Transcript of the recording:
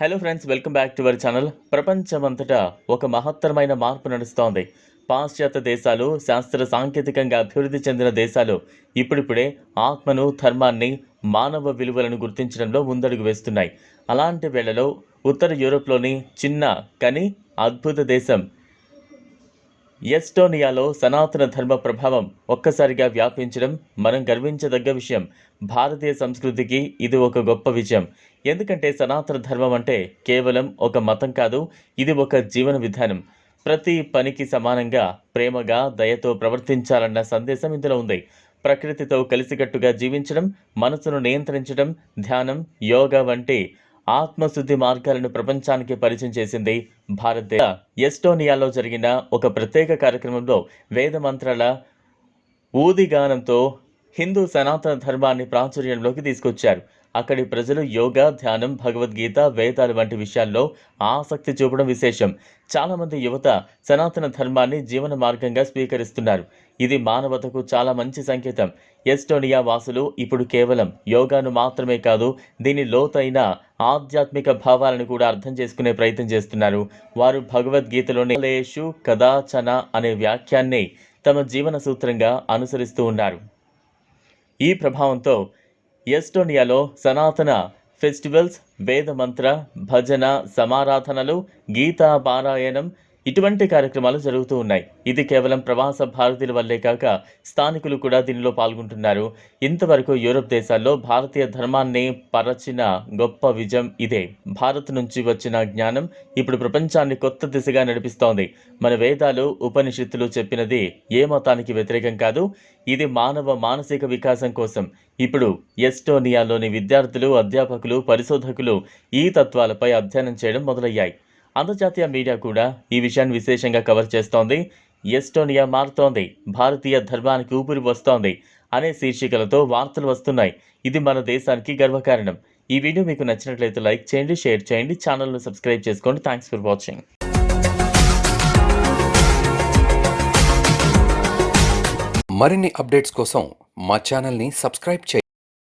Hello friends welcome back to our channel ప్రపంచమంతటా ఒక మహత్తరమైన మార్పు నడుస్తోంది. పాశ్చాత్య దేశాలు శాస్త్ర సాంకేతికంగా అభివృద్ధి చెందిన దేశాలు ఇప్పుడిప్పుడే ఆత్మను ధర్మాన్ని మానవ విలువలను గుర్తించడంలో ముందడుగు వేస్తున్నాయి. అలాంటి వేళలో ఉత్తర యూరోప్లోని చిన్న కానీ అద్భుత దేశం ఎస్టోనియాలో సనాతన ధర్మ ప్రభావం ఒక్కసారిగా వ్యాపించడం మనం గర్వించదగ్గ విషయం. భారతీయ సంస్కృతికి ఇది ఒక గొప్ప విజయం. ఎందుకంటే సనాతన ధర్మం అంటే కేవలం ఒక మతం కాదు ఇది ఒక జీవన విధానం. ప్రతి పనికి సమానంగా ప్రేమగా దయతో ప్రవర్తించాలన్న సందేశం ఇందులో ఉంది. ప్రకృతితో కలిసికట్టుగా జీవించడం మనసును నియంత్రించడం ధ్యానం యోగా వంటి ఆత్మశుద్ధి మార్గాలను ప్రపంచానికి పరిచయం చేసింది భారతదేశ ఎస్టోనియాలో జరిగిన ఒక ప్రత్యేక కార్యక్రమంలో వేద మంత్రాల ఊదిగానంతో హిందూ సనాతన ధర్మాన్ని ప్రాచుర్యంలోకి తీసుకొచ్చారు. అక్కడి ప్రజలు యోగా ధ్యానం భగవద్గీత వేదాలు వంటి విషయాల్లో ఆసక్తి చూపడం విశేషం. చాలామంది యువత సనాతన ధర్మాన్ని జీవన మార్గంగా స్వీకరిస్తున్నారు. ఇది మానవతకు చాలా మంచి సంకేతం. ఎస్టోనియా వాసులు ఇప్పుడు కేవలం యోగాను మాత్రమే కాదు దీని లోతైన ఆధ్యాత్మిక భావాలను కూడా అర్థం చేసుకునే ప్రయత్నం చేస్తున్నారు. వారు భగవద్గీతలోని లేషు కదాచన అనే వ్యాఖ్యాన్ని తమ జీవన సూత్రంగా అనుసరిస్తూ ఉన్నారు. ఈ ప్రభావంతో ఎస్టోనియాలో సనాతన ఫెస్టివల్స్ వేదమంత్ర భజన సమారాధనలు గీతా పారాయణం ఇటువంటి కార్యక్రమాలు జరుగుతూ ఉన్నాయి. ఇది కేవలం ప్రవాస భారతీయుల వల్లే కాక స్థానికులు కూడా దీనిలో పాల్గొంటున్నారు. ఇంతవరకు యూరప్ దేశాల్లో భారతీయ ధర్మాన్ని పరచిన గొప్ప విజయం ఇదే. భారత్ నుంచి వచ్చిన జ్ఞానం ఇప్పుడు ప్రపంచాన్ని కొత్త దిశగా నడిపిస్తోంది. మన వేదాలు ఉపనిషత్తులు చెప్పినది ఏ మతానికి వ్యతిరేకం కాదు ఇది మానవ మానసిక వికాసం కోసం. ఇప్పుడు ఎస్టోనియాలోని విద్యార్థులు అధ్యాపకులు పరిశోధకులు ఈ తత్వాలపై అధ్యయనం చేయడం మొదలయ్యాయి. అంతర్జాతీయ మీడియా కూడా ఈ విషయాన్ని విశేషంగా కవర్ చేస్తోంది. ఎస్టోనియా మారుతోంది. భారతీయ ధర్మానికి ఊపిరి వస్తోంది అనే శీర్షికలతో వార్తలు వస్తున్నాయి. ఇది మన దేశానికి గర్వకారణం. ఈ వీడియో మీకు నచ్చినట్లయితే లైక్ చేయండి షేర్ చేయండి ఛానల్ను సబ్స్క్రైబ్ చేసుకోండి. థ్యాంక్స్ ఫర్ వాచింగ్ మరిన్ని అప్డేట్స్ కోసం మా ఛానల్ని సబ్స్క్రైబ్ చేయండి.